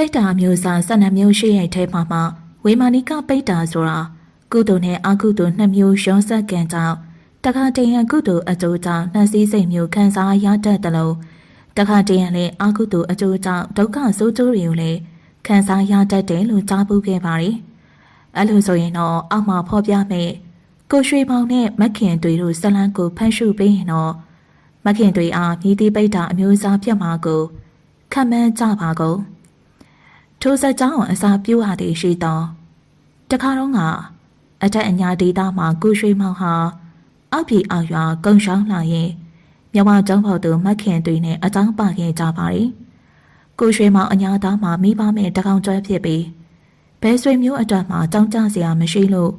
ပိတ္တာမျိုးစား၁၂မျိုးရှိရဲ့ထဲမှာမှဝေမာနိကပိတ္တာဆိုတာကုသိုလ်နဲ့အကုသိုလ်နှစ်မျိုးရောစပ်ကန်ကြောင်းတခါတည်းရန်ကုသိုလ်အကျိုးကြောင့်နှစည်းစိတ်မျိုးခံစားရတတ်တယ်လို့တခါတည်းရန်လည်းအကုသိုလ်အကျိုးကြောင့်ဒုက္ခဆိုးကျိုးတွေကိုလည်းခံစားရတတ်တယ်လို့ကြားပူးခဲ့ပါတယ်။အဲ့လိုဆိုရင်တော့အောက်မှာဖော်ပြမယ်ကိုရွှေပေါင်နဲ့မက်ခင်တွေတို့ဇလန်းကိုဖန်ရှုပေးရင်တော့မက်ခင်တွေအားမြည်တိပိတ္တာအမျိုးအစားဖြစ်မှာကိုခံမှန်းကြပါကုန်။ ထိုစက်ကြောင်းအစာပြူဟာတည်ရှိသောတခါတော့ကအထက်အညာဒေတာမှာကိုရွှေမောင်ဟာအောက်ပြည်အောက်ရွာကုံရှောင်းလာရင်မြမကျောင်းပေါ်သူမက်ခင်တွေနဲ့အကြောင်းပါခဲ့ကြပါရီ။ကိုရွှေမောင်အညာသားမှာမိဘမဲ့တကောင်ကျွဲဖြစ်ပြီးဘဲဆွေမျိုးအတွက်မှာကြောင်းကြစရာမရှိလို့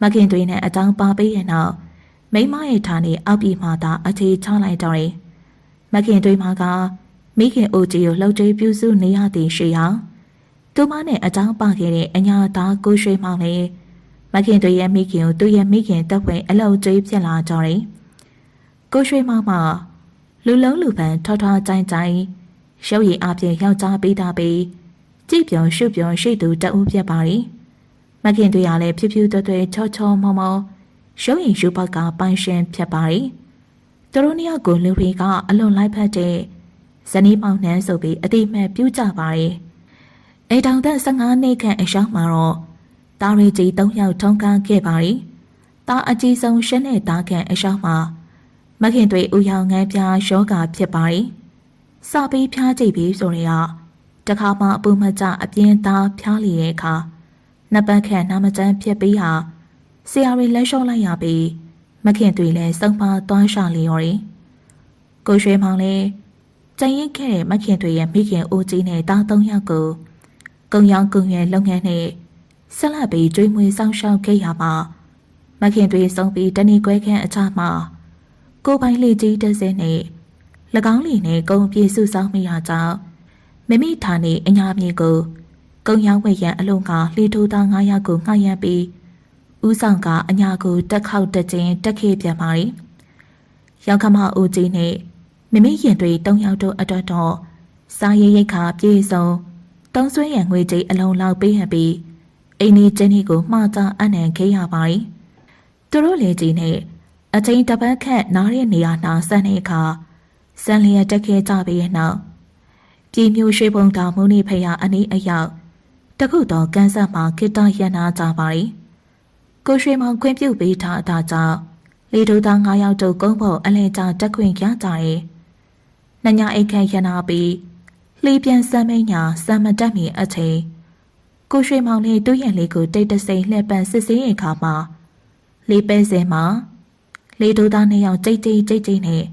မခင်တွေနဲ့အကြောင်းပါပေးရင်တော့မိမရဲ့ဌာနေအောက်ပြည်မှာသာအခြေချလိုက်တော့တယ်။မခင်တွေမှာကမိခင်အိုကြီးကိုလှုပ်ကြွေးပြုစုနေရသည်ရှိရာ သူမနဲ့အကြောင်းပါခဲ့တဲ့အညာသားကိုရွှေမောင်လည်းမခင်တွေရဲ့မိခင်ကိုသူ့ရဲ့မိခင်တပ်ဝင်အလောက်ကျွေးဖြစ်လာကြတယ်။ကိုရွှေမောင်မှာလူလုံးလူပန်းထောထောကြိုင်ကြိုင်ရုပ်ရည်အပြင်ယောက်ျားပေးတာပြီးကြည်ပြောင်ရှုပြောင်ရှိသူတအုပ်ဖြစ်ပါရီမခင်တွေရလည်းဖြူဖြူသွဲသွဲချောချောမောမောရုပ်ရည်ရှုပောက်ကပိုင်ရှင်ဖြစ်ပါရီသူတို့နှစ်ယောက်ကိုလူတွေကအလွန်လိုက်ဖက်တဲ့ဇနီးမောင်နှံဆိုပြီးအတိမတ်ပြုကြပါရီ အိတောင်သက်15နှစ်ခန့်အရောက်မှာတော့တာရီကြီး၃ယောက်ထုံးကားခဲ့ပါရီတာအကြီးဆုံးရှင်းတဲ့တာခန့်အရောက်မှာမခင်တွေဥယောင်ငန်းပြားယောဂဖြစ်ပါရီစပြီးဖျားကြည့်ပြီးဆိုရင်ကတခါမှအပူမကျအပြင်းသားဖျားလီရဲ့အခါနှစ်ပတ်ခန့်နာမကျန်းဖြစ်ပြီးဟာဆရာတွေလက်လျှော့လိုက်ရပြီးမခင်တွေလည်းစုံပါသွားရှာလျော်တယ်ကိုရွှေမောင်လည်းကြင်ရင်ခဲ့တဲ့မခင်တွေရဲ့မိခင်အိုကြီးနဲ့တားသုံးယောက်ကို ကုံရောင်ကုံရွယ်လုပ်ငန်းနဲ့ဆက်လက်ပြီးကျွေးမွေးဆောင်ရှောက်ခဲ့ရမှာမခင်တွေဆုံးပြီးတဏီခွဲခန့်အခြားမှာကိုပိုင်လေးကြီးတစ်စင်းနဲ့၎င်းလီနဲ့ကုံပြေစုဆောင်မိရာကြောင့်မိမိဌာနေအညာမြေကိုကုံရောင်းဝယ်ရန်အလုံးကလှီထိုးသား9ယောက်ကိုငှားရမ်းပြီးဥဆောင်ကအညာကိုတက်ခေါက်တက်ချင်းတက်ခေပြန်ပါရီရောက်ခမဦးကြီးနဲ့မိမိရင်တွေ၃ယောက်တို့အတွက်တော့စားရရိတ်ခါပြေဆုံး တုံးဆွဲရန်ငွေကြေးအလုံးလောက်ပေးဟန်ပြီးအိမ်နီးချင်းကြီးကိုမှားကြအနံခေးရပါရီသူတို့လေကြီးနဲ့အချင်းတပတ်ခန့်နားရဲ့နေရာနာဆန်းတဲ့အခါစံလျက်တက်ခဲကြပြီးရဲ့နောက်ပြည်မျိုးရွှေပုံတော်မုန်နေဖရာအနည်းအရောက်တခုတော့ကန်ဆက်မှာခိတ္တရန်နာကြပါရီကိုရွှေမောင်ခွင့်ပြုပေးထားတာကြောင့်လေဒိုသား9ယောက်တို့ကုန်းဖို့အလဲကျတက်ခွင့်ရကြတယ်။နှညာအိတ်ခန့်ရနာပြီး လှီးပြန်စမ်းမိညာစမ်းမတက်မီအချိန်ကိုရွှေမောင်လေးတူးရံလေးကိုတိတ်တဆိန်လှည့်ပန်စစ်ဆေးရခါမှာလေးပဲစဲမှာလေဒိုသားနှစ်ယောက်ကြိတ်ကြိတ်ကြိတ်ကြိတ်နဲ့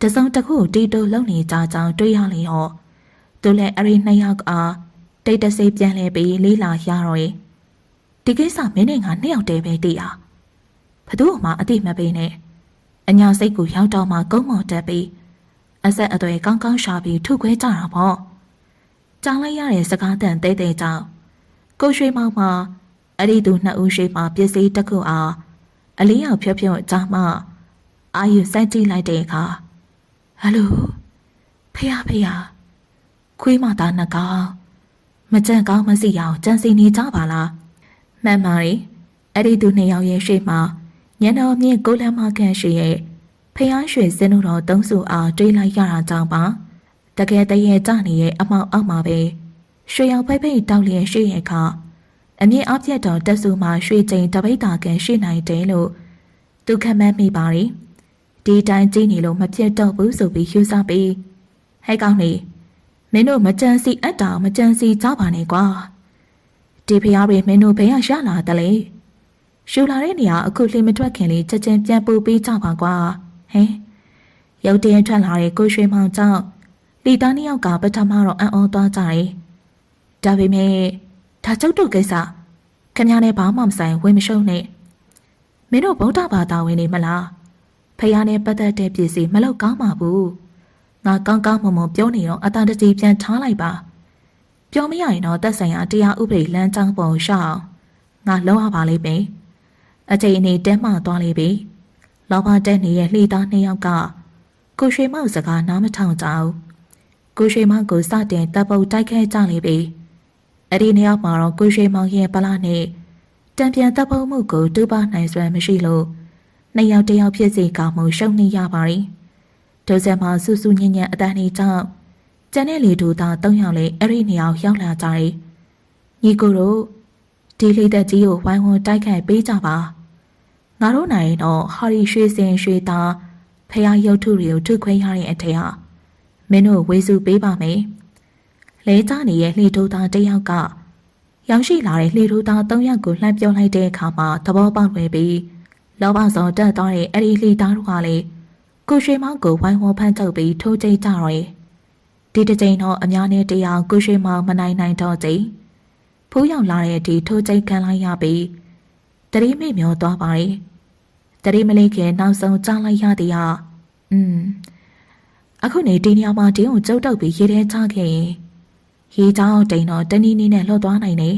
တစုံတစ်ခုတီတိုလုံနေကြကြောင်းတွေ့ရလေဟောသူလည်းအရိနှစ်ယောက်အားတိတ်တဆိတ်ပြန်လဲပြီးလေးလာရတော့ရဲ့ဒီကိစ္စမင်းနဲ့ငါနှစ်ယောက်တည်းပဲတည်တာဘသူ့မှအတိမပေးနဲ့အညာစိတ်ကိုရောက်တော့မှကုန်းမော်တက်ပြီး အဆက်အသွယ်ကောင်းကောင်းရှာပြီးထုခွဲကြတာပေါ့ကြောင်လိုက်ရတဲ့စကားတန်တဲတဲကြောင့်ကိုရွှေမောင်မှာအဲ့ဒီသူနှစ်ဦးရှိမှပစ္စည်းတစ်ခုအားအလေးရောက်ဖြောဖြောကြားမှအာယူစိုက်ကြည့်လိုက်တဲ့အခါဟယ်လိုဖေရဖေရခွေးမသားနှစ်ကောင်မကြံကောင်းမစီအောင်ကြံစီနေကြပါလားမှန်ပါလေအဲ့ဒီသူနှစ်ယောက်ရဲ့ရှေ့မှာညံတော်မြင့်ကိုလမ်းမခန့်ရှိရဲ့ ဖျားရွှေစင်းတို့တော်သုံးစုအားတွေးလိုက်ရတာကြောင့်ပါတကယ်တည်းရဲ့ကြနေရဲ့အမောက်အောက်မှာပဲရွှေရောင်ဖိတ်ဖိတ်တောက်လျက်ရှိရဲ့ခါအမြင့်အပြတ်တော်တက်စုမှာရွှေချိန်တပိတ်တာကန်ရှိနိုင်တယ်လို့သူခန့်မှန်းမိပါရီဒီတိုင်းကြည့်နေလို့မဖြစ်တော့ဘူးဆိုပြီးယူဆပြီးဟဲ့ကောင်းနေမင်းတို့မကြံစီအပ်တာမကြံစီကြပါနဲ့ကွာဒီဖျားတွေမင်းတို့ဘယ်ရရလာတလဲရှူလာတဲ့နေရာအခုလှေမထွက်ခင်လေးချက်ချင်းပြန်ပို့ပေးကြပါကွာ ဟင်ရုတ်တရက်ထွက်လာတဲ့ကိုရွှေမောင်ကြောင့်လီသားနှစ်ယောက်ကပထမတော့အံ့ဩသွားကြတယ်ဒါပေမဲ့ဒါကျုပ်တို့ကိစ္စခင်ဗျားနဲ့ဘာမှမဆိုင်ဝင်မရှုံးနဲ့မင်းတို့ဗုဒ္ဓဘာသာဝင်နေမလားဖះနဲ့ပတ်သက်တဲ့ပစ္စည်းမလောက်ကောင်းပါဘူးငါကောင်းကောင်းမွန်မွန်ပြောနေတော့အတန်တကြီးပြန်ထားလိုက်ပါပြောမရရင်တော့သက်ဆိုင်ရာတရားဥပဒေလမ်းကြောင်းပေါ်ရှောက်ငါလုံးရပါလိမ့်မယ်အချိန်အနေတဲမှသွားလိမ့်ပြီ လောဘတက်နေတဲ့လှေသားနှစ်ယောက်ကကိုရွှေမောက်စကားနားမထောင်ကြဘူးကိုရွှေမောင်ကိုစတင်တပ်ပုတ်တိုက်ခဲကြလေပြီအဲ့ဒီနေ့မှာတော့ကိုရွှေမောင်ရဲ့ပလာနဲ့တံပြန်တပ်ပုတ်မှုကိုတူပါနိုင်စွမ်းမရှိလို့နှစ်ယောက်တစ်ယောက်ဖြစ်စေကမှုရှုံနေရပါရီဒိုဇက်မှာဆူဆူညံ့ညံ့အတန်းလေးကြောင့်ကျန်တဲ့လေတူသား၃ယောက်လေးအဲ့ဒီနေရာရောက်လာကြတယ်ညီကိုတို့ဒီလေးသက်ကြီးကိုဝိုင်းဝန်းတိုက်ခိုက်ပေးကြပါ ငါတို့နိုင်တော့ဟာရီရွှေစင်ရွှေသားဖះရုပ်ထုတွေကိုထုခွဲရတဲ့အထက်ဟာမင်းတို့ဝေစုပေးပါမယ်လဲကြနေရဲ့လှေထိုးသားတစ်ယောက်ကရောက်ရှိလာတဲ့လှေထိုးသား၃ယောက်ကိုလှမ်းပြောလိုက်တဲ့အခါမှာသဘောပေါက်လွယ်ပြီးလောဘဆောင်တက်သွားတဲ့အဲ့ဒီလှေသားတို့ကလည်းကိုရွှေမောင်ကိုဝိုင်းဝန်းဖမ်းထုတ်ပြီးထိုးကျိတ်ကြတော့တယ်ဒီတစ်ချိန်တော့အများနဲ့တရားကိုရွှေမောင်မနိုင်နိုင်တော့ကြိဖူးရောက်လာတဲ့အထိထိုးကျိတ်ခံလိုက်ရပြီးတတိမိမျောသွားပါတယ် တတိမလေးကနောက်ဆုံးကြားလိုက်ရသည်ဟာอืมအခုနေဒီနေရာမှာတင်းကိုကျုပ်တုပ်ပြီးရေထဲချခဲ့ရင်ရေချောင်းတိန်တော့တနည်းနည်းနဲ့လှော့သွားနိုင်တယ်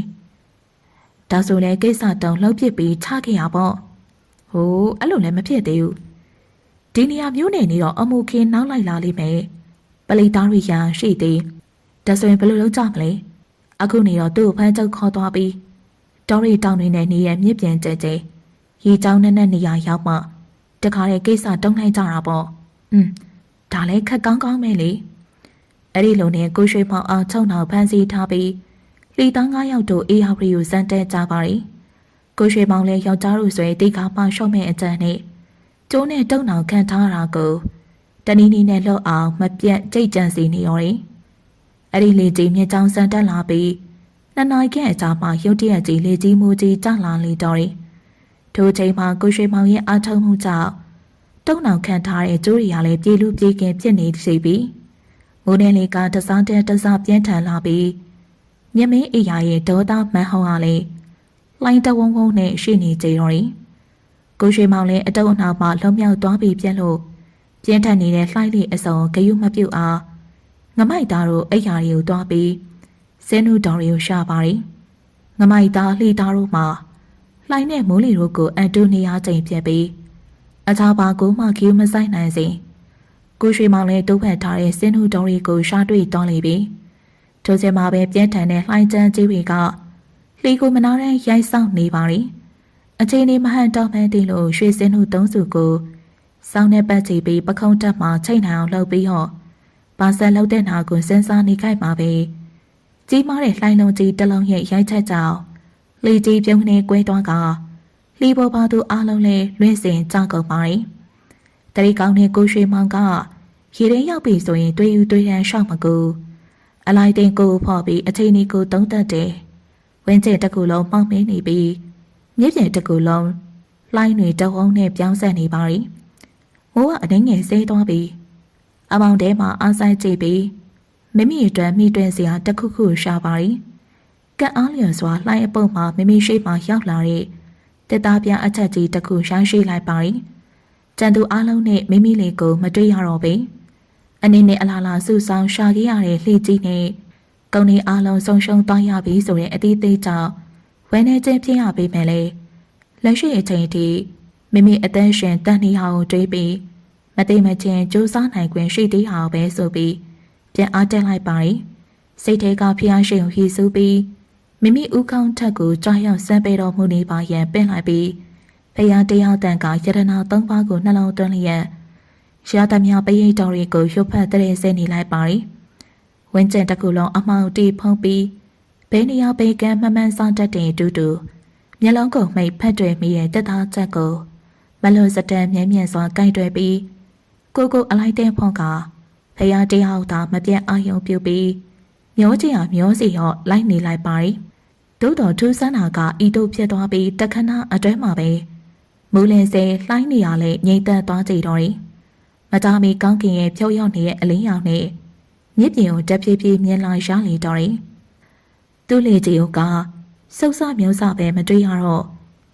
ဒါဆိုလည်းကိစ္စတုံလှုပ်ပစ်ပြီးချခဲ့ရပေါ့ဟိုးအဲ့လိုလည်းမဖြစ်သေးဘူးဒီနေရာမျိုးနေနေတော့အမှုခင်းနောက်လိုက်လာလိမ့်မယ်ပလိသားရိယာရှိသေးဒါဆိုရင်ဘယ်လိုလုပ်ကြမလဲအခုနေတော့သူ့ကိုဖမ်းချုပ်ခေါ်သွားပြီးတောရီတောင်တွေနဲ့နေရမြစ်ပြန်ကျဲကျဲ ရေချောင်းနဲ့နဲ့နေရာရောက်မှတခါတဲ့ကိစ္စတုံးလိုက်ကြတာပေါ့อืมဒါလည်းခက်ကောင်းကောင်းပဲလေအဲ့ဒီလိုနဲ့ကိုရွှေဖောင်အောင်ချုံနောက်ဖမ်းဆီးထားပြီးလီသား၅ယောက်တို့အေးဟာရီကိုစမ်းတဲကြပါရီကိုရွှေမောင်လည်းယောက်ျားတို့ဆွဲတိတ်ခါမှရှော့မဲ့အကြံနဲ့ကျိုးနဲ့တုံနောက်ခံထားတာကိုတနီနီနဲ့လှုပ်အောင်မပြတ်ကြိတ်ကြံစီနေရောတယ်အဲ့ဒီလေကြီးမြေချောင်းစမ်းတက်လာပြီးနှစ်နိုင်ခန့်အကြာမှရုတ်တရက်ကြီးလေကြီးမှုကြီးကျလာလေတော့တယ် ထိုချိန်မှာကိုရွှေမောင်ရဲ့အားထုတ်မှုကြောင့်တုံနောက်ခံထားတဲ့ကျိုးရီရလည်းပြေလူပြေကင်ဖြစ်နေစီပြီမိုးနေလေးကတစားတဲ့တစားပြင်းထန်လာပြီးမြမင်းအိယာရဲ့ဒေါသမန်ဟောင်းကလည်းလိုင်းတဝုံဝုံနဲ့ရှိနေကြတော့တယ်ကိုရွှေမောင်လည်းအတုံအနောက်မှလွန်မြောက်သွားပြီးပြက်လို့ပြင်းထန်နေတဲ့လှိုက်လေးအစုံဂယုမပြုတ်အားငမိုက်သားတို့အိယာတွေကိုတွားပြီးစင်းနူတော်တွေကိုရှာပါတယ်ငမိုက်သားလှီသားတို့မှ လှိုင်းနဲ့မိုးလီတို့ကိုအန်တိုနီယာချိန်ပြက်ပြီးအခြားပါကိုမှခီးမဆိုင်နိုင်စေကိုရွှေမောင်လည်းတုံးဖက်ထားတဲ့စင်းနူတော်တွေကိုရှာတွေ့သွားလိမ့်ပြီထိုချိန်မှာပဲပြင်းထန်တဲ့လှိုင်းချမ်းကြီးတွေကလှီကိုမနာတဲ့ရိုက်ဆောင်နေပါရီအချိန်လေးမဟန်တော့မှန်းသိလို့ရွှေစင်းနူသုံးစုကိုစောင်းနဲ့ပတ်ချီပြီးပခုံးတက်မှချိန်နိုင်အောင်လှုပ်ပြီးဟော့ပါဆက်လှုပ်တဲ့နာကိုစဉ်းစားနေခိုက်ပါပဲကြီးမားတဲ့လှိုင်းလုံးကြီးတစ်လုံးရဲ့ရိုက်ချက်ကြောင့် လီကြီးပြုံးနေကွဲသွားကလီပေါ်ပါသူအားလုံးလဲလွင့်စင်ကြောက်ကုန်ပါရီတရီကောင်းတဲ့ကိုရွှေမောင်ကရေထဲရောက်ပြီဆိုရင်တွေးယူတွေးရန်ရှောက်မကူအလိုက်တင်ကိုဖော်ပြီးအချိန်ကြီးကိုတုံးတက်တယ်ဝင်းကျက်တစ်ခုလုံးပေါက်မင်းနေပြီးမြစ်ပြင်တစ်ခုလုံးလှိုင်းတွေတဝုံနဲ့ပြောင်းဆက်နေပါရီမိုးကအနှင်းငယ်ဆေးသွားပြီးအမောင်ထဲမှာအားဆိုင်ကြည့်ပြီးမိမိအတွက်မိတွင်စရာတစ်ခုခုရှာပါရီ ကက်အားလျော်စွာလှိုင်းအပုတ်မှာမိမိရှိမှရောက်လာတဲ့တက်သားပြအချက်ကြီးတစ်ခုရရှိလိုက်ပါရီကျန်သူအလုံးနဲ့မိမိလေးကိုမတွေ့ရတော့ပေအနေနဲ့အလားလားဆူဆောင်ရှာခဲ့ရတဲ့လှေကြီးနဲ့ကုန်းနေအလုံးဆုံရှုံသွားရပြီဆိုတဲ့အသေးသေးကြောင့်ဝဲနေခြင်းဖြစ်ရပေမဲ့လေလက်ရှိအချိန်ထိမိမိအသက်ရှင်တန်နေဟာကိုတွေးပြီးမသိမချင်းစူးစမ်းနိုင်ခွင့်ရှိသေးဟာပဲဆိုပြီးပြန်အားတက်လိုက်ပါရီစိတ်ထဲကဖျားရှင်ကိုဟီဆူပြီး မိမိဥကောင်းထက်ကိုကြောက်ရောက်စမ်းပေးတော်မူနေပါရန်ပင့်လိုက်ပြီးဖျားတရားတန်ကယတနာသုံးပါးကိုနှလုံးသွင်းလျက်ရသမျှပရိတ်တော်တွေကိုရွတ်ဖတ်တဲ့ဆဲနေလိုက်ပါရီဝင်းကျင်တစ်ခုလုံးအမောင်တီဖုံးပြီးဘဲနေရာဘေကန်းမမှန်ဆောင်တတ်တဲ့အတူတူမျက်လုံးကိုမှိတ်ဖက်တွေမိရဲ့တက်သားချက်ကိုမလွန်စတန်မြဲမြံစွာကြိုက်တွယ်ပြီးကိုကိုအလိုက်တဲ့ဖုံးကဖရာတရားသာမပြတ်အာယုံပြုပြီးမျောချင်အောင်မျောစီရောလိုက်နေလိုက်ပါရီ သို့တော်ထူးဆန်းတာကဤတို့ဖြစ်သွားပြီးတခဏအတွဲမှာပဲမူလင်စေလှိုင်းနေရလဲငြိမ့်သက်သွားကြတော့ရီမတာမီကောင်းကင်ရဲ့ဖြုတ်ရောက်နေတဲ့အလင်းရောင်နဲ့မြစ်ပြင်ကိုတက်ပြေးပြေးမြင်လာရလေတော့ရီသူ့လေကြီးကစုပ်စမျိုးစပဲမတွေ့ရတော့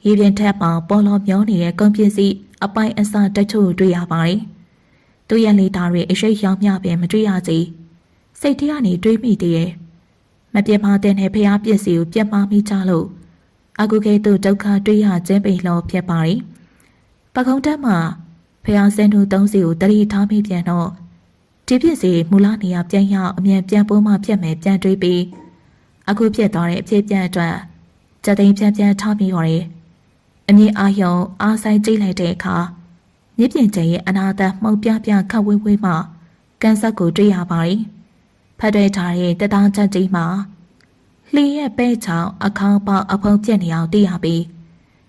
ရေပြင်ထက်မှာပေါ်လောမျောနေတဲ့ကုန်ပစ္စည်းအပိုင်အစတချို့တွေ့ရပါတယ်။သူ့ရဲ့လေသားတွေအရှိတ်ရောင်မြပင်မတွေ့ရကြ။စိတ်ထဲကနေတွေးမိသေးရဲ့။ မပြတ်မတဲ့နဲ့ဖျားပစ္စည်းကိုပြတ်မမိကြလို့အကုကေသူဒုက္ခတွေ့ရခြင်းပိန်လောဖြစ်ပါတယ်။ပကုံးတက်မှာဖျားစင်းသူသုံးစီကိုတတိထားမိပြန်တော့ထဒီဖြစ်စီမူလနေရာပြန်ရောက်အမြန်ပြန်ပိုးမှဖြတ်မယ်ပြန်တွေးပြီးအခုဖြစ်သွားတဲ့အဖြစ်ပြန်အတွက်ကြက်သိန်းပြန်ပြန်ထားပြီးတော့တယ်အမြင်အာယုံအားဆိုင်ကြည့်လိုက်တဲ့အခါမြစ်ပြင်ကျရဲ့အနာတမှုတ်ပြပြခတ်ဝေးဝေးမှကန်ဆက်ကိုတွေ့ရပါတယ် ဖတ်တွေ့ထားတဲ့တသားချက်ကြီးမှာလှီရဲ့ပဲချောင်းအခေါင်းပေါက်အဖုံးပြက်နေအောင်သိရပြီး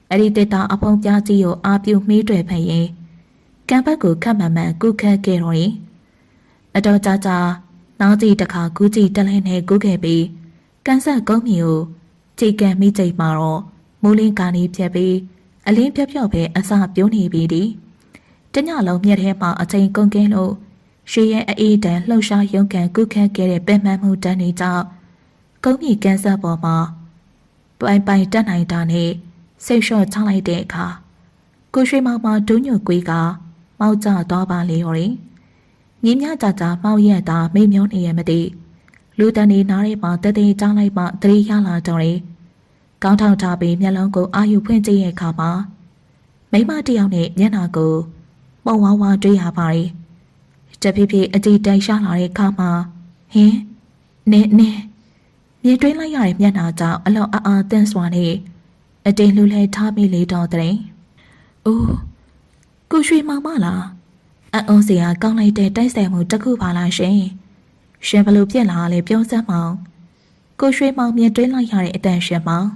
အဲ့ဒီတက်တာအဖုံးပြကြီးကိုအာပြုမိတွေဖက်ရင်ကံဘက်ကိုခတ်မှန်မှန်ကုခတ်ခဲ့တော့ရင်အတော်ကြာကြာနောက်ကြည့်တစ်ခါကူးကြည့်တက်လဲနဲ့ကူးခဲ့ပြီးကန်ဆက်ကုန်းမီကိုကြိတ်ကန်မိကြိတ်မှာတော့မိုးလင်းကာနေပြက်ပြီးအလင်းပြော့ပြော့ပဲအစာပြုံးနေပြီဒီတညလုံးမြက်ထဲမှာအချိန်ကုန်ကင်းလို့ ရွှေရဲ့အေးတန်လှုပ်ရှားရုံကန်ကုခတ်ခဲ့တဲ့ပင်ပန်းမှုတန်းတွေကြောင့်ကုန်းမီကန်ဆက်ပေါ်မှာပိုင်ပိုင်တက်နိုင်တာနဲ့စိတ်လျှော့ချလိုက်တဲ့အခါကိုရွှေမောင်မဒုညွကွေးကမောက်ကျသွားပါလေရော်ရင်ညင်းမြကြကြမောက်ရက်တာမိမျောနေရမသိလူတန်နေနားထဲမှာတသိန်းကြားလိုက်မှသတိရလာတော့တယ်ကောင်းထောင်ထားပြီးမျက်လုံးကိုအာယူဖွင့်ကြည့်ရဲ့အခါမှာမိမတစ်ယောက်နဲ့မျက်နှာကိုပုံဝါဝါတွေ့ရပါတယ် တဖြည်းဖြည်းအကြည့်တိုင်ရှာလာတဲ့အခါမှာဟင်းနင်းနင်းမြေတွင်းလိုက်ရတဲ့မျက်နှာကြောင့်အလော့အာအာတန့်စွာနဲ့အတိမ်လူလဲထားပြီးလေတော့တဲ့။အိုးကိုရွှေမောင်မလားအအုံးစရာကောင်းလိုက်တဲ့တိုက်ဆိုင်မှုတစ်ခုပါလားရှင်။ရှင်ဘလို့ပြက်လာလဲပြောစမ်းမောင်။ကိုရွှေမောင်မြင်တွင်းလိုက်ရတဲ့အတန်ရှင်မောင်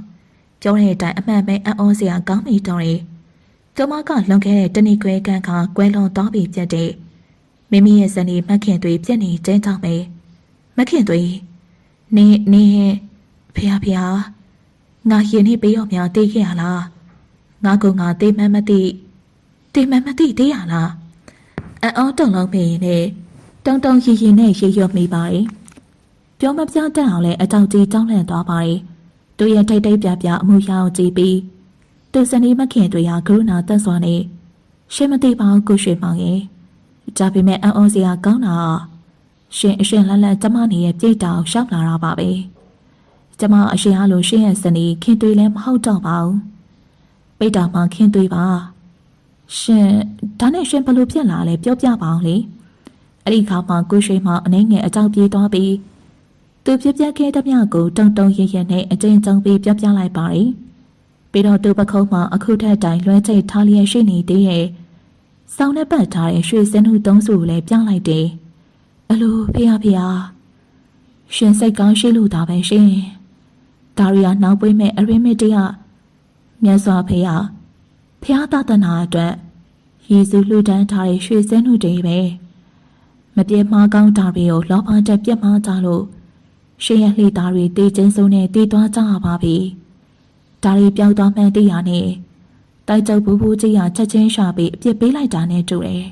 ပြောတဲ့အတိုင်းအမှန်ပဲအအုံးစရာကောင်းမိတော့တယ်။ကျမကလွန်ခဲ့တဲ့တနည်းခွဲကန်ကကွဲလွန်သွားပြီပြက်တဲ့ မိမိရဲ့ဇနီးမခင်တွေပြက်နေကျင်းချောင်းပဲ။မခင်တွေနေနေဖះဖះငါရင်နေပေးရောများတေးခဲ့ရလားငါကငါတေးမှန်းမသိတေးမှန်းမသိသေးရလားအအောတုံလုံးဖေးနဲ့တုံတုံရီရီနဲ့ရေရွမိပါတယ်ပြောမပြတတ်အောင်လဲအကြောက်ကြီးကြောင်းလန့်သွားပါတယ်သူရဲ့ထိတ်ထိတ်ပြပြအမှုရအောင်ကြည့်ပြီးသူစနေမခင်တွေဟာကရုဏာတက်စွာနဲ့ရှင်းမသိပါဘူးကိုရွှေမောင်ရဲ့ ဒါပေမဲ့အံ့ဩစရာကောင်းတာရှင်အရှင်လတ်လတ်ကျမနေရဲ့ပြိတ္တာကိုရှောက်လာတာပါပဲကျမအရှင်အားလို့ရှင်ရဲ့စနီခင်သွေးလည်းမဟုတ်တော့ပါဘူးပိတ္တာမှခင်သွေးပါရှင်ဒါနဲ့ရှင်ဘလို့ဖြစ်လာလဲပြောပြပါအောင်လေအဲ့ဒီခါမှကိုရွှေမအနေငယ်အကြောက်ပြေးသွားပြီးသူပြပြခဲ့တဲ့မြကိုတုံတုံရရနဲ့အကျဉ်းချုံပြီးပြောပြလိုက်ပါတယ်ပြီးတော့သူပခုံးမှာအခုထက်တိုင်လွှဲချိတ်ထားလျက်ရှိနေသေးရဲ့ စောင်းနဲ့ပတ်ထားတဲ့ရွှေစင်းဟုသုံးစုကိုလည်းပြလိုက်တယ်အလိုဖေးဖေးရှင်စိတ်ကောင်းရှိလို့ဒါပဲရှင်ဒါရီယာနောက်ပွေးမဲ့အရင်းမစ်တရမြတ်စွာဘုရားဖျားသတနာအတွက်ယေရှုလှူဒန်းထားတဲ့ရွှေစင်းတို့တွေပဲမပြေမှားကောင်းတာတွေကိုလောဘတက်ပြတ်မှားကြလို့ရှင်ရဲ့လှေသားတွေတေးချင်းစုံနဲ့တည်သွားကြပါပြီဒါရီပြောက်သွားမှန်းသိရနဲ့ တိုက်ကြုပ်ဘူးဘူးကြီးရချက်ချင်းရှာပြီးအပြစ်ပေးလိုက်တာနဲ့တူတယ်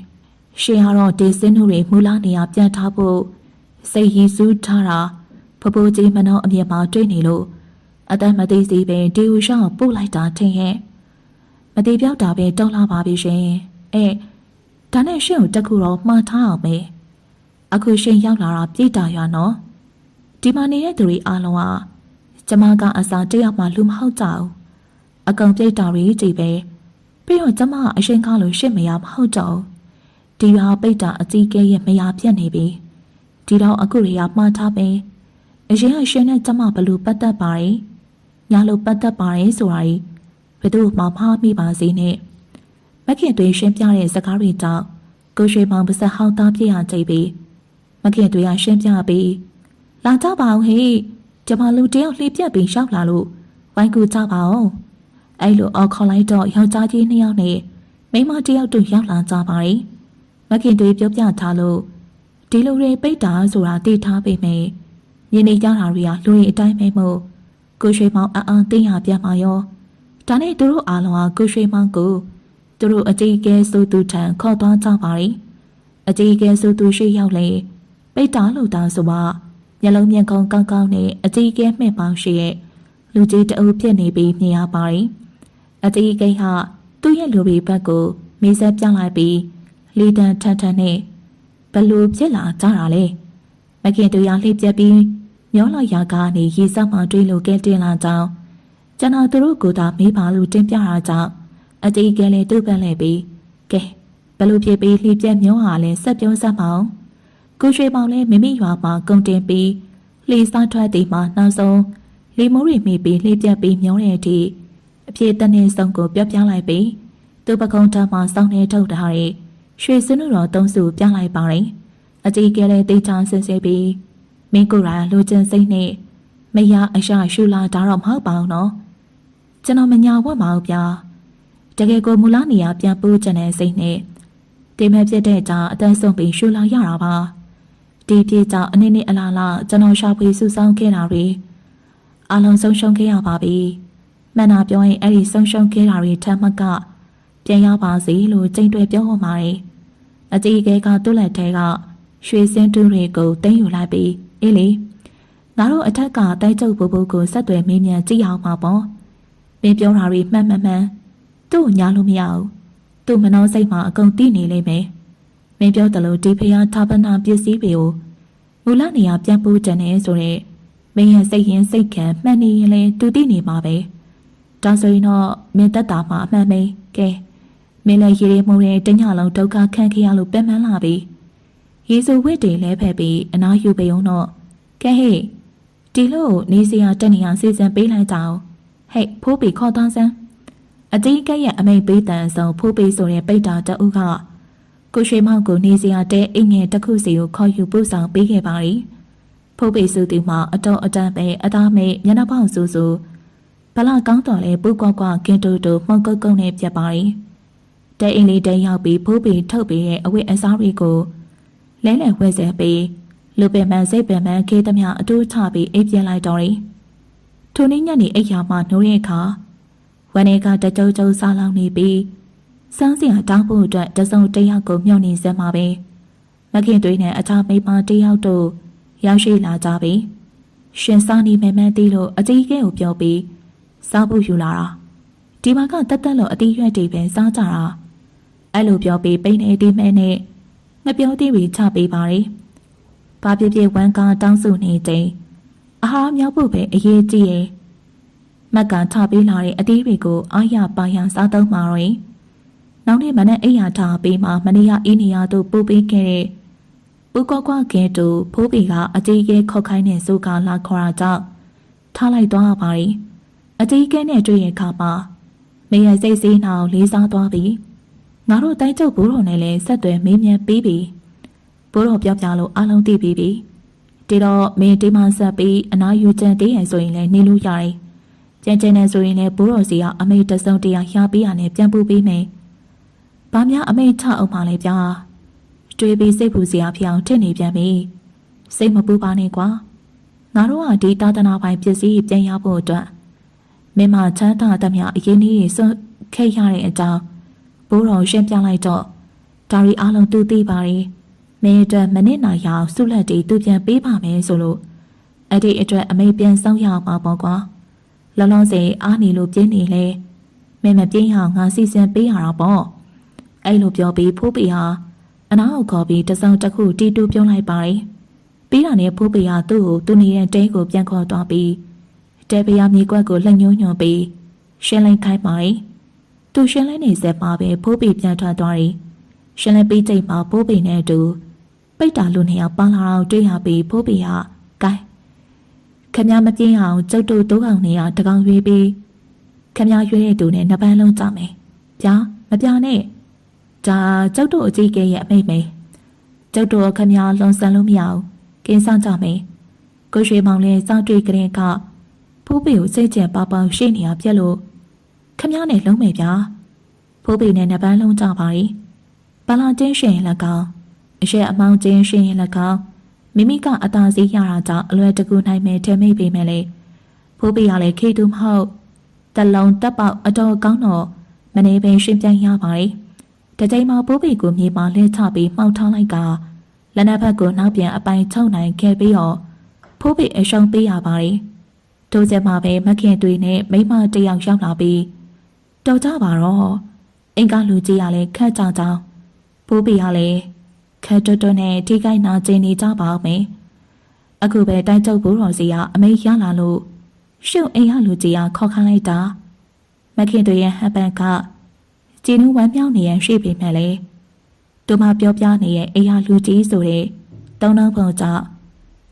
ရှင်ကတော့ဒေစင်းတို့တွေမူလာနေရပြန်ထားဖို့စိတ်ရည်စူးထားတာဖဖိုးကြီးမနှောအမြင်မှာတွေ့နေလို့အသက်မသေးစီပင်ဒီဟူရှောင်းပို့လိုက်တာထင်ရဲ့မသေးပြောက်တာပဲတောင်းလာပါပြီရှင်အဲဒါနဲ့ရှင်ကိုတက်ခုတော့မှားထားအောင်ပဲအခုရှင်ရောက်လာတာပြည့်တာရွာနော်ဒီမှာနေတဲ့သူတွေအားလုံးကကျမကအစားတယောက်မှလူမဟုတ်ကြဘူး အကောင်ပြိတ်တာတွေကြည့်ပဲပြီးတော့ကျမအရှင်ကားလို့ရှစ်မရမဟုတ်တော့ဒီရွာပိတ်တာအကြီးကဲရဲ့မရပြတ်နေပြီဒီတော့အခုတွေကမှားထားပဲအရင်ကရှင်နဲ့ကျမဘလို့ပတ်သက်ပါရဲ့ညာလို့ပတ်သက်ပါရဲ့ဆိုတာကြီးဘယ်သူမှမမိပါစေနဲ့မခင်တွေရှင်းပြတဲ့စကားတွေကြောင့်ကိုရွှေမောင်ပါစဟောင်းသားပြရကြိတ်ပြီးမခင်တွေကရှင်းပြပြီးလာကြပါအောင်ဟေ့ကျမလူတယောက်လှေပြက်ပြီးရောက်လာလို့ဝိုင်းကူကြပါအောင် အဲ့လိုအော်ခေါ်လိုက်တော့ယောက်ျားကြီးနှစ်ယောက်နဲ့မိန်းမတစ်ယောက်တို့ရောက်လာကြပါတယ်မခင်တွေပြောပြထားလို့ဒီလိုတွေပိတ်တာဆိုတာသိထားပေမဲ့မြင်နေကြတာတွေကလူတွေအတိုင်းပဲမို့ကိုရွှေမောင်အအံသိရပြန်มาရောဒါနဲ့သူတို့အားလုံးကကိုရွှေမောင်ကိုသူတို့အကြီးကဲဆိုသူထံခေါ်သွားကြပါရီအကြီးကဲဆိုသူရှိရောက်လေပိတ်တာလို့တောင်းဆိုပါမျက်လုံးမြင်ကောင်းကောင်းကောင်းနဲ့အကြီးကဲမှဲ့ပေါင်းရှိရဲ့လူကြီးတအုပ်ဖြစ်နေပြီးမြင်ရပါရီ အကြီးကဲဟာသူ့ရဲ့လူတွေဘက်ကိုမေးဆက်ပြလိုက်ပြီးလီတန်ထန်ထန်နဲ့ဘလို့ဖြစ်လာကြတာလဲမခင်တူရလှိပြက်ပြီးမျောလာရာကနေရေစက်မှတွေးလို့ကဲတင်လာကြောင်းကျွန်တော်သူတို့ကိုသာမေးပါလို့တင်ပြတာကြောင့်အတီးကလေးသူ့ပန်းလဲပြီးကဲဘလို့ဖြစ်ပြီးလှိပြက်မျောဟာလဲဆက်ပြောစမ်းမအောင်ကိုရွှေပေါင်လည်းမိမိရွာမှာကုန်တင်ပြီးလှေစားထွက်သည်မှာနောက်ဆုံးလီမိုးရီမိပြီးလှေပြက်ပြီးမျောတဲ့အထိ အဖြစ်တနေ့ဆုံးကိုပြောပြလိုက်ပြီးသူပကုံးထမှာစောင်းနေထုတ်ထားတဲ့ရွှေစနုတော်သုံးစုပြလိုက်ပါတယ်အကြီးကလေးတေးချဆင်းဆဲပြီးမင်းကိုယ်တိုင်လိုချင်စိတ်နဲ့မရအရာရှူလာတာတော့မဟုတ်ပါဘူးနော်ကျွန်တော်မညာဝတ်ပါဘူးဗျာတကယ်ကိုမူလာနေရပြန်ပို့ချင်တဲ့စိတ်နဲ့တိမဲ့ပြတဲ့ကြောင့်အတန်းဆုံးပြီးရှူလာရတာပါဒီပြေကြောင့်အနေနဲ့အလားလားကျွန်တော်ရှာဖွေစုဆောင်းခဲ့တာတွေအလုံးဆုံးရှုံးခဲ့ရပါပြီ မှန်တာပြောရင်အဲ့ဒီဆုံးရှုံးခဲ့တာတွေထပ်မကပြန်ရပါစေလို့ကြိမ်တွေပြောဟောပါတယ်အကြီးအကဲကတွက်လက်ထဲကရွှေစင်းတူးတွေကိုတင်းယူလိုက်ပြီးအေးလေငါတို့အထက်ကတိုက်ကျုပ်ဘူဘူကိုဆက်သွယ်မေးမြန်းကြည့်အောင်ပါပေါ့မင်းပြောတာတွေမှန်မှန်မှန်သူ့ကိုညားလို့မရဘူးသူ့မနှောစိတ်မှာအကုန်သိနေလိမ့်မယ်မင်းပြောတယ်လို့ဒီဖျားထာပနာပစ္စည်းတွေကိုမူလနေရာပြန်ပို့တယ်နဲ့ဆိုတော့မင်းရဲ့စိတ်ရင်စိတ်ခံမှန်နေရင်လည်းသူသိနေမှာပဲ ဒါဆိုရင်တော့မင်းတက်တာမှာအမှန်ပဲကဲမင်းလည်းရေရီမှုတဲ့တညလုံးဒုက္ခခံခဲ့ရလို့ပြန်မှန်းလာပြီရေစုဝစ်တွေလဲဖက်ပြီးအနာယူပေုံတော့ကဲဟေ့ဒီလို့နေစရာတက်နေရစီစဉ်ပေးလိုက်ကြအောင်ဟဲ့ဖိုးပီခေါ်သားစမ်းအကြီးကဲ့ရဲ့အမိတ်ပေးတန်ဆောင်ဖိုးပီဆိုတဲ့ပိတ်တာတအုပ်ကကိုရွှေမောက်ကိုနေစရာတဲအိမ်ငယ်တစ်ခုစီကိုခေါ်ယူပို့ဆောင်ပေးခဲ့ပါရီဖိုးပီစုသူမှအတော်အတန်ပဲအသားမဲမျက်နှာပေါက်ဆူဆူ ဘလကောင်းတော်လဲပူကွာကွာကင်းတူတူမှုန်ကုတ်ကုတ်နဲ့ပြတ်ပါရီတဲအိမ်လေးတဲရောက်ပြီးဖိုးပီထုတ်ပြီးရဲ့အဝတ်အစားတွေကိုလဲလဲဝဲဆဲပြီးလူပင်မန်စိတ်ပင်မန်ခေးသမျှအတူချပြီးအိပ်ပြလိုက်တော်ရီထိုနေ့ညနေအိပ်ရာမှနှိုးတဲ့အခါဝမ်းတွေကတကြုံကြုံစားလောင်နေပြီးစမ်းစရာတောင်းဖို့အတွက်တစုံတယောက်ကိုမျှော်နေစမ်းပါပဲမခင်တွေနဲ့အခြားမိမတယောက်တို့ရောက်ရှိလာကြပြီရှင်စားနေမယ်မှန်းသိလို့အကြီးကဲကိုပြောပြီး စားဖို့ယူလာတာဒီမှာကတက်တက်လို့အတီးရွက်တွေပဲစားကြတာအဲ့လိုပြောပြီးပိန်းနေဒီမဲနဲ့မပြောသေးပြီးချပေးပါရီဘာပြပြဝမ်းကားတောင်းစုနေချိန်အဟာမြောက်ဖို့ပဲအရေးကြီးရဲ့မက်ကထပေးလာတဲ့အတီးတွေကိုအာရပါရစားသုံးမှာတော့နောက်နေ့မနေ့အိယာထားပေးမှမနေ့ကအင်းနေရတို့ပို့ပေးခဲ့တဲ့ဦးကောကွာကဲတူဖိုးပီကအကြီးကဲခောက်ခိုင်းတဲ့စုကလာခေါ်တာကြောင့်ထားလိုက်သွားပါရီ အကြီးကဲနဲ့တွေ့ရခါမှာမရစိတ်စည်းနှောင်လေးစားသွားပြီငါတို့တိုက်ကျုပ်ဘိုးတော်နဲ့လည်းဆက်သွယ်မေးမြန်းပြီးပြီဘိုးတော်ပြောပြလို့အားလုံးသိပြီးပြီဒီတော့မင်းဒီမှဆက်ပြီးအနာယူချင်သေးရင်ဆိုရင်လည်းနေလို့ရတယ်ကြင်ကြင်နဲ့ဆိုရင်လည်းဘိုးတော်စီကအမေတစုံတရာရှာပေးရနဲ့ပြန်ပို့ပေးမယ်။ဘာများအမေချအောင်ပါလဲဗျာ။တွေးပြီးစိတ်ပူစရာဖြစ်အောင်ထင်နေပြန်ပြီ။စိတ်မပူပါနဲ့ကွာ။ငါတို့ကဒီတာသနာပိုင်ပစ္စည်းပြန်ရဖို့အတွက် မင်းမချမ်းသာတမျှအရင်ကြီးစွန့်ခဲ့ရတဲ့အကြောင်းဘိုးတော်ရှင်းပြလိုက်တော့ဒါရီအားလုံးသူသိပါရီမင်းအတွက်မနစ်နာရအောင်ဆုလက်တီသူပြန်ပေးပါမယ်ဆိုလို့အဲ့ဒီအတွက်အမေပြန်ဆောင်ရအောင်ပါပေါ့ကွာ။လောလောဆယ်အားနေလို့ပြင်းနေလေမင်းမပြင်းအောင်ငါစီစဉ်ပေးရတာပေါ့အဲ့လိုပြောပြီးဖိုးပေဟာအနာကိုခေါ်ပြီးတစောင်းတစ်ခုတီတူပြုံးလိုက်ပါတယ်ပြီးတာနဲ့ဖိုးပေဟာသူ့ကိုသူ့နေတဲ့တဲကိုပြန်ခေါ်သွားပြီး တဲပရမြေကွက်ကိုလှညှိုးညွှန်ပြီးရှင်းလိုက်ခိုင်းပါတယ်သူရှင်းလိုက်နေစက်ပါပဲဖိုးပေပြန်ထွက်သွားတယ်ရှင်းလိုက်ပြီးချိန်မှာဖိုးပေနဲ့အတူပိတ်တာလူနှစ်ယောက်ပန်းလာတော့တွေ့ရပြီးဖိုးပေဟာဂိုင်းခမမပြင်းအောင်ကျုပ်တို့တိုးကောင်နေရတကောင်ရွေးပြီးခမရွေးတဲ့သူနဲ့နှစ်ပန်းလုံးကြမယ်။ဗျာမပြနဲ့။ဒါကျုပ်တို့အကြီးကဲရဲ့အမိတ်ပဲ။ကျုပ်တို့ခမလွန်ဆန်လို့မရဘူး။ကင်းဆောင်ကြမယ်။ကိုရွှေမောင်လည်းစောင့်တွေ့ကြတဲ့က ဖိုးပေကိုစိတ်ကြံပါပေါင်းရှိနေရပြက်လို့ခမနဲ့လုံးမယ်ဗျာ။ဖိုးပေနဲ့နှစ်ပန်းလုံးကြပါ යි ။ဘာလာချင်းရှင်လက်ကောင်အရှက်အမောင်းချင်းရှင်လက်ကောင်မိမိကအသာစီးရတာကြောင့်အလွယ်တကူနိုင်မယ်ထင်မိပေမဲ့လေဖိုးပေးရလေခေတူမဟုတ်တလုံးတက်ပေါက်အတော်ကောင်းတော့မနေပင်ရှင်းပြရပါလေတကြိမ်မှာပိုးပေကိုမြေမှာလဲချပြီးမှောက်ထားလိုက်ကလက်နက်ဘက်ကိုနောက်ပြန်အပိုင်ချုံနိုင်ခဲ့ပြီးတော့ဖိုးပေအရှုံးပေးရပါလေ ဒိုးစက်မှာပဲမခင်တွေနဲ့မိမတယောက်ရောက်လာပြီးတော်ကြပါတော့အင်္ဂါလူကြီးရလဲခက်ကြောင်ကြောင်ဖိုးပေရလဲခက်တွတ်တွတ်နဲ့ထိခိုက်နာကျင်နေကြပါဦးမယ်။အခုပဲတိုက်ချုပ်ဘိုးတော်စီကအမေရလာလို့ရှုပ်အိမ်ရလူကြီးကခေါ်ခိုင်းလိုက်တာ။မခင်တွေရဲ့ဟပ်ပန်ကကျင်းဝမ်းမြောက်နေရရှိပေမဲ့လေ။သူမပြောပြနေရဲ့အိမ်ရလူကြီးဆိုတဲ့တတောင်းတပုံကြောင့်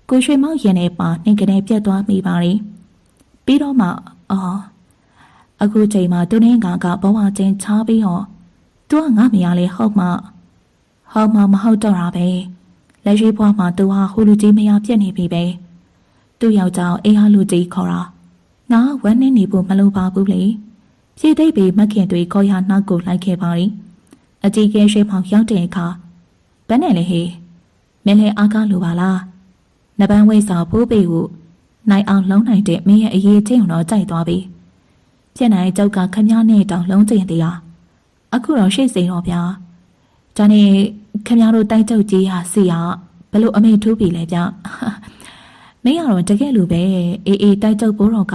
ကိုရွှေမောင်ရင်ထဲမှာနှင်ကနေပြတ်သွားမိပါရီ ပြီးတော့မှအော်အခုချိန်မှာသူနဲ့ငါကဘဝချင်းချားပြီးတော့သူကငါမရလေဟုတ်မှဟုတ်မှမဟုတ်တော့တာပဲလက်ရှိဘဝမှာသူဟာဟိုလူကြီးမရပြက်နေပြီပဲသူ့ယောက်ျားအေးဟာလူကြီးခေါ်တာငါဝမ်းနေနေဖို့မလိုပါဘူးလေဖြည့်သိပ်ပြီးမခင်တွေခေါ်ရနောက်ကိုလိုက်ခဲ့ပါရီအကြီးကဲရွှေမောင်ရောက်တဲ့အခါဘယ်နဲ့လဲဟေးမင်းလည်းအားကားလိုပါလားနပန်းဝိတ်စာဖိုးပေကို နိုင်အောင်လုံးနိုင်တဲ့မင်းရဲ့အရေးချင်းတော့ကြိုက်သွားပြီဖြစ်နိုင်ကြောက်ကခမားနဲ့တောင်လုံးကျင်တရားအခုတော့ရှိစိန်တော့ဗျာဒါနဲ့ခမားတို့တိုက်ကြုတ်ကြီးဟာစီရဘလို့အမေထူးပြီလဲဗျာမင်းကတော့တကယ်လူပဲအေးအေးတိုက်ကြုတ်ဘိုးတော်က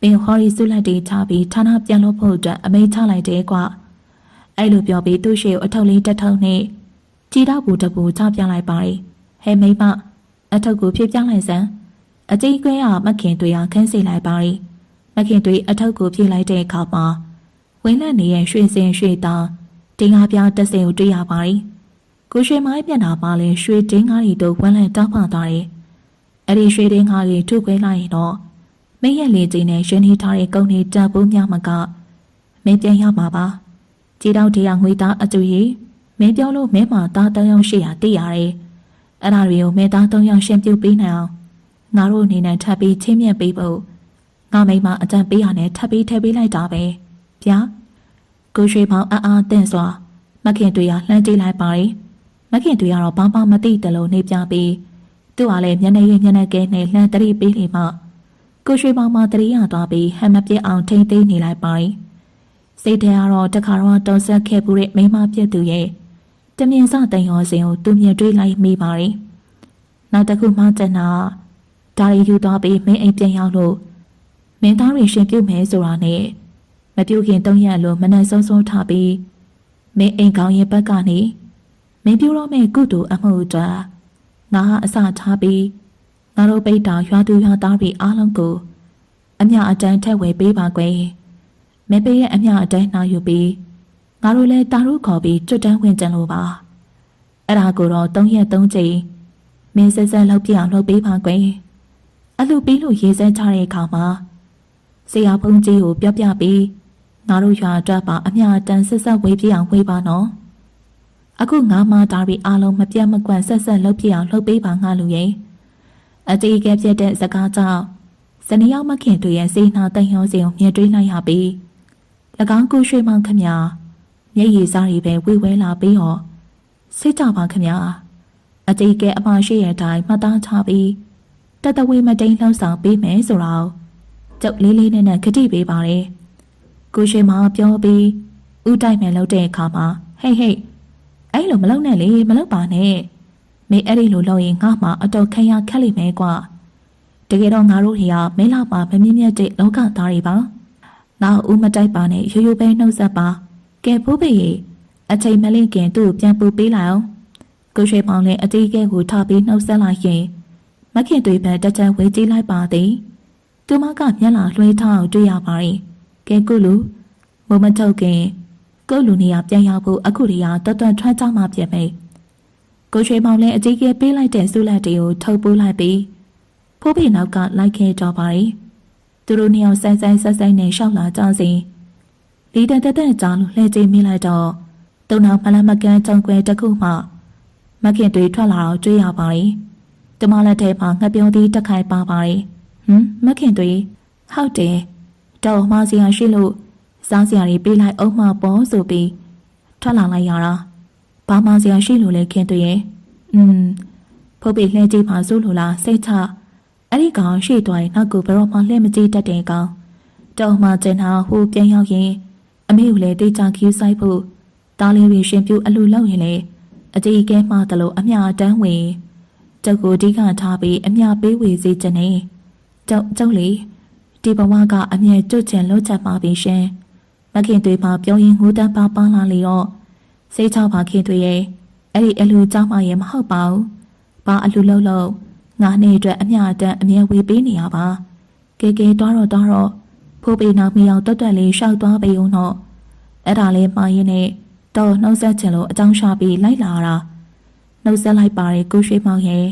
ပင်ဟော်ရီစုလိုက်တေးချပြီးဌာနပြန်လို့ဖို့အတွက်အမိန့်ချလိုက်တယ်ကွာအဲ့လိုပြောပြီးသူ့ရှေ့ကိုအထုပ်လေးတက်ထုံနဲ့ကြည်တော့ဘူးတပူချပြလိုက်ပါရီဟဲမိမအထုပ်ကိုဖြည့်ပြလိုက်စမ်း အကြီးကွဲကမခင်တွေဟာခန်းစီလိုက်ပါရီမခင်တွေအထုပ်ကိုဖြည့်လိုက်တဲ့အခါမှာဝင်းလက်နေရဲ့ရွှေစင်ရွှေသားတင်းကားပြားတက်စင်ကိုတွေ့ရပါရီကိုရွှေမိုင်းပြန်လာပါလဲရွှေတင်းကားတွေတို့ဝန်းလန့်တောက်ဖသွားတယ်အဲ့ဒီရွှေတင်းကားတွေထုတ်ခွဲလိုက်ရင်တော့မင်းရဲ့လေကြီးနဲ့ရင်းနှီးထားတဲ့ကုန်းတွေတပ်ဖို့များမကမင်းပြန်ရမှာပါကြည်တော့တရားငွေသားအကျူကြီးမင်းပြောလို့မဲမှာသားတောင်းရောက်ရှိရသိရတယ်အဲ့ဒါတွေကိုမဲသားတောင်းရောက်ရှင်းပြပေးနိုင်အောင် ငါတို့အနေနဲ့ထပ်ပြီးချင်းမြတ်ပေးဖို့ငါမိမအကြံပေးရနဲ့ထပ်ပြီးထည့်ပေးလိုက်တာပဲဗျာကိုရွှေပေါင်းအအားတင့်စွာမခင်တွေရလှမ်းကြည့်လိုက်ပါရီမခင်တွေကတော့ဘာမှမသိတယ်လို့နေပြပြီးသူ့ဟာလည်းမျက်နှာရည်မျက်နှာကဲနဲ့လှမ်းတရိပေးနေမှကိုရွှေပေါင်းမှတရိရသွားပြီးဟမ်မပြစ်အောင်ထိမ့်သိမ်းနေလိုက်ပါရီစိတ်ထဲကတော့တခါတော့တော်ဆက်ခဲ့မှုတဲ့မိမပြည့်သူရဲ့တမြင်စတန်ရောစင်ကိုသူမြင်တွေ့လိုက်မိပါရီနောက်တစ်ခုမှကျန်တာ ဒါရီယူသွားပြီးမင်းအိမ်ပြန်ရောက်လို့မင်းသားတွေရှင်ပြုတ်မယ်ဆိုတာနဲ့မပြုတ်ခင်သုံးရက်လို့မနှံဆုံးဆုံးထားပြီးမင်းအိမ်ကောင်းရဲ့ဘက်ကနေမင်းပြုတ်တော့မဲ့ကုတူအမှုအတွက်ငါအစထားပြီးငါတို့ပိတ်တာရွာသူရွာသားတွေအားလုံးကိုအမျှအတန်းထက်ဝယ်ပေးပါကွယ်မပေးရဲ့အမျှအတန်းနာယူပြီးငါတို့လည်းတာရုခေါ်ပြီးကျွတ်တန်းဝင်ကြလို့ပါအဲ့ဒါကိုတော့၃ရက်၃ချိန်မင်းဆက်ဆက်လောက်ပြအောင်လုပ်ပေးပါကွယ် အလှပြီးလို့ရေးစဲချတဲ့အခါမှာဆရာဖုန်းကြီးကိုပြောပြပြီးငါတို့ရွာအတွက်ပါအမျှတန်ဆက်ဆက်ဝေးပြအောင်ဝေးပါနော်အခုငါမှဒါရီအားလုံးမပြတ်မကွက်ဆက်ဆက်လုပ်ပြအောင်လုပ်ပေးပါငါလူရဲ့အတီးကဲပြတဲ့စကားကြောင့်ဇနီးယောက်မခင်တို့ရဲ့စေနာတန်ရောစင်ကိုမြင်တွေ့လိုက်ရပြီး၎င်းကိုရွှေမောင်ခမမျက်ရည်စားတွေပဲဝေဝဲလာပြီးတော့စိတ်ကြပါခမအတီးကဲအမရှိရဲ့အတိုင်းမှတ်သားချပြီး တတဝေမတိန်လှောက်ဆောင်ပေးမယ်ဆိုတော့ကျုပ်လေးလေးနဲ့နဲ့ခတိပေးပါတယ်ကိုရွှေမောင်ပြောပြီးဥတိုက်မယ်လို့တဲ့အခါမှာဟိတ်ဟိတ်အဲ့လိုမလုပ်နဲ့လေမလုပ်ပါနဲ့မင်းအဲ့ဒီလိုလုပ်ရင်ငါမှအတော်ခက်ရခက်လိမ့်မယ်ကွာတကယ်တော့ငါတို့တွေကမင်းလောက်မှမမြင့်မြတ်တဲ့လောကသားတွေပါငါဦးမတိုက်ပါနဲ့ရိုးရိုးပဲနှုတ်ဆက်ပါကဲဖိုးဖေအချိန်မလင့်ခင်သူ့ကိုပြန်ပို့ပေးလိုက်အောင်ကိုရွှေပေါင်လည်းအတီးကဲကိုထားပြီးနှုတ်ဆက်လိုက်ရင် မခင်တွေပဲတက်ချက်ဝေးကြည့်လိုက်ပါသည်သူမကမျက်လာလွှဲထားအောင်တွေ့ရပါရင်ကဲကုလူမမထုတ်ခင်ကုလူနေရပြန်ရောက်ဖို့အခုတည်းကတွတ်တွတ်ထွက်ကြမှပြမယ်ကိုရွှေပေါင်လည်းအကြီးကဲပေးလိုက်တဲ့ဆုလက်တွေကိုထုတ်ပိုးလိုက်ပြီးဖိုးဖေနောက်ကလိုက်ခဲ့ကြပါရီသူတို့နှစ်ယောက်ဆိုင်ဆိုင်ဆက်ဆိုင်နဲ့ရှောက်လာကြစဉ်လီတန်တက်တက်ကြောင်လို့လှည့်ကြည့်မိလိုက်တော့တုံနောက်မလမကန်ကြောင်ကွယ်တစ်ခုမှမခင်တွေထွက်လာတော့တွေ့ရပါရီ တမလက်ထဲမှာငှက်ပြုံးသီးတက်ခိုင်ပါပါရီဟမ်မခင်တွေဟုတ်တယ်တော်မစီယာရှိလို့စားစရာတွေပေးလိုက်အောင်မပေါ်ဆိုပြီးထွက်လာလိုက်ရတာဘာမှစရာရှိလို့လဲခင်တွေရဲ့อืมဖုတ်ပိလှဲကြည့်ပါစို့လို့လားစိတ်ချအဲ့ဒီကောင်ရှေ့သွားရင်နောက်ကိုဘယ်တော့မှလှည့်မကြည့်တတ်တဲ့ကောင်တော်မှကျင်ဟာဟိုပြန်ရောက်ရင်အမေကိုလည်းတိတ်ကြခူးဆိုင်ဖို့တားလေးတွေရှင်ပြူအလူလောက်ရင်လေအကြီးကဲမှတလို့အမြတန်းဝင် ကျောက်ကိုအဓိကထားပြီးအမြပေးဝေစေချင်တယ်။ကျောက်ကျောက်လေဒီဘဝကအမြဲကြွချင်လွတ်ချပါပြီရှင်။မခင်သွေးပါပြောရင်ငိုးတတ်ပါပါလာလေတော့စိတ်ချပါခင်သွေးရဲ့အဲ့ဒီအလူကြောင့်မရမဟုတ်ပါဘူး။ဘာအလူလုံးလုံးငါနေအတွက်အမြအတန်အမြဲဝေပေးနေရပါ။ကဲကဲတွားတော့တွားတော့ဖိုးပေနောက်မြောင်တွတ်တွတ်လေးရှောက်သွားပေုံတော့အဲ့ဒါလေးမှာရင်နဲ့တော့နှုတ်ဆက်ချင်လို့အကြောင်းရှာပြီးလိုက်လာတာ။ နှုတ်ဆက်လိုက်ပါတယ်ကိုရွှေမောင်ရဲ့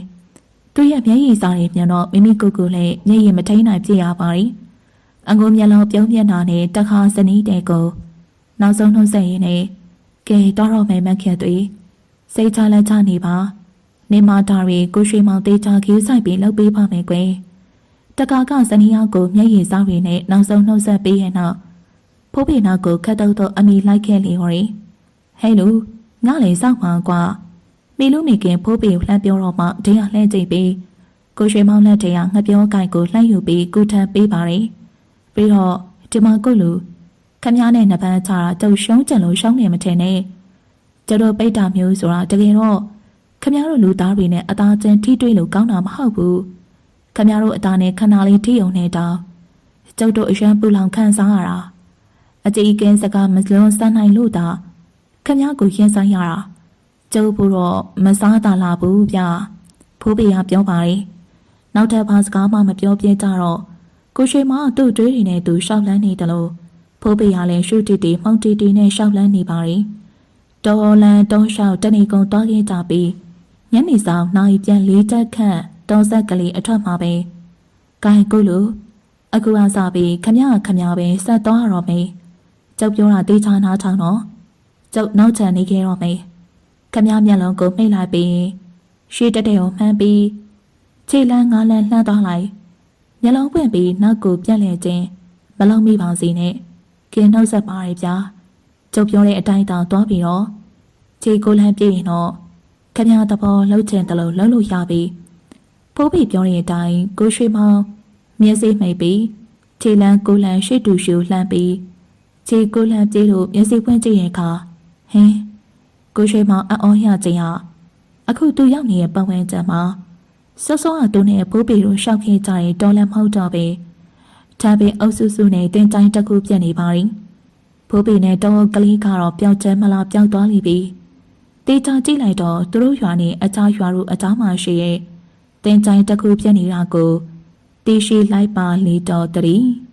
သူ့ရဲ့မျက်ရည်စာတွေပြန်တော့မိမိကိုယ်ကိုယ်လည်းမျက်ရည်မထိန်နိုင်ပြရပါတယ်အငုံမျက်လုံးပြုံးမျက်နှာနဲ့တခါစနီးတဲ့ကိုနောက်ဆုံးနှုတ်ဆက်ရင်းနဲ့ကဲတော့တော့မယ်မက်ခဲ့သွေးစိတ်ချလက်ချနေပါနေမာတာတွေကိုရွှေမောင်တေးချခီးဆိုင်ပြီးလှုပ်ပေးပါမယ်ကွယ်တကာကစနီးရောက်ကိုမျက်ရည်စာတွေနဲ့နောက်ဆုံးနှုတ်ဆက်ပေးရင်တော့ဖိုးဖေနာကိုခတ်တော့တော့အမိလိုက်ခဲ့လေဟော်ရီဟဲ့လူငါလည်းစောက်မှာကွာ မီလူမီကင်ဖိုးပေလှမ်းပြောတော့မှဒင်းရလှမ်းကြည့်ပြီးကိုရွှေမောင်းလက်ထဲကငှက်ပြောကိုက်ကိုလှမ်းယူပြီးကုထမ်းပေးပါတယ်။ပြီးတော့ဒီမှာကုလူခမည်းနဲ့နှစ်ပန်းချတာတုတ်ရှုံးကြံလို့ရှောင်းနေမထင်နဲ့ကျတို့ပိတ်တာမျိုးဆိုတာတကယ်တော့ခမည်းတို့လူသားတွေနဲ့အသားချင်းထိတွေ့လို့ကောင်းတာမဟုတ်ဘူး။ခမည်းတို့အသားနဲ့ခဏလေးထိုံနေတော့ကျုပ်တို့အရန်ပူလောင်ခံစားရတာအကြည့်ကင်းစကားမလွန်စမ်းနိုင်လို့သာခမည်းကိုရင်ဆိုင်ရတာ ကျုပ်ဘူးတော့မစားတာလာဘူးဗျဖိုးပေကပြောပါတယ်နောက်ထပ်ဘာစကားမှမပြောပြကြတော့ကိုရွှေမကသူ့တွေးတွေနဲ့သူရှောက်လန်းနေတယ်လို့ဖိုးပေကလည်းရှုတီတီမှုန်တီတီနဲ့ရှောက်လန်းနေပါတယ်တော်လန်တုံးလျှောက်တနေကုန်သွားခဲ့ကြပြီးညနေဆောင်နိုင်ပြန်လေးချက်ခန့်တုံးဆက်ကလေးအထွက်မှာပဲဂိုင်ကုလူအခုအစားပြီးခမရခမရပဲဆက်သွားရတော့မေးကျုပ်ပြောတာတေးချာနားထောင်တော့ကျုပ်နောက်ချန်နေခဲ့တော့မေးခ မည်းမျက်လုံးကိုမှိတ်လိုက်ပြီးရှေးတက်တဲ့ကိုမှန်းပြီးခြေလန်းငါးလန်းလှမ်းသွားလိုက်မျက်လုံးပွင့်ပြီးနောက်ကိုပြက်လဲခြင်းမလုံးမိပါစေနဲ့ကင်းနှုတ်ဆက်ပါရဗျာကျုပ်ပြောတဲ့အတိုင်းတောင်သွားပြီးတော့ခြေကိုလန်းပြည့်ရင်တော့ခမည်းသဘောလှုပ်ချင်တယ်လို့လှုပ်လို့ရပြီဖိုးဖေပြောတဲ့အတိုင်းကိုရွှေမောင်မျက်စိမှိတ်ပြီးခြေလန်းကိုလန်းရှေ့တူရှူလှမ်းပြီးခြေကိုလန်းပြေးလို့မျက်စိပွင့်ကြည့်ရင်ခါဟင်း ကိုရွှေမောင်အံ့ဩရခြင်းဟာအခုသူရောက်နေတဲ့ပတ်ဝန်းကျင်မှာစောစောကသူနဲ့ဘိုးပေတို့ရှောက်ခဲ့ကြရင်တော်လည်းမဟုတ်တော့ပဲဒါပေအုပ်စုစုနဲ့တင်တိုင်းတစ်ခုပြက်နေပါရင်ဘိုးပေနဲ့တောကလေးကတော့ပျောက်ချမ်းမလားပျောက်သွားလိမ့်ပြီတေချာကြည့်လိုက်တော့သူတို့ရွာနဲ့အချားရွာတို့အချားမှရှိရဲ့တင်တိုင်းတစ်ခုပြက်နေတာကိုတီရှိလိုက်ပါလေတော်တည်း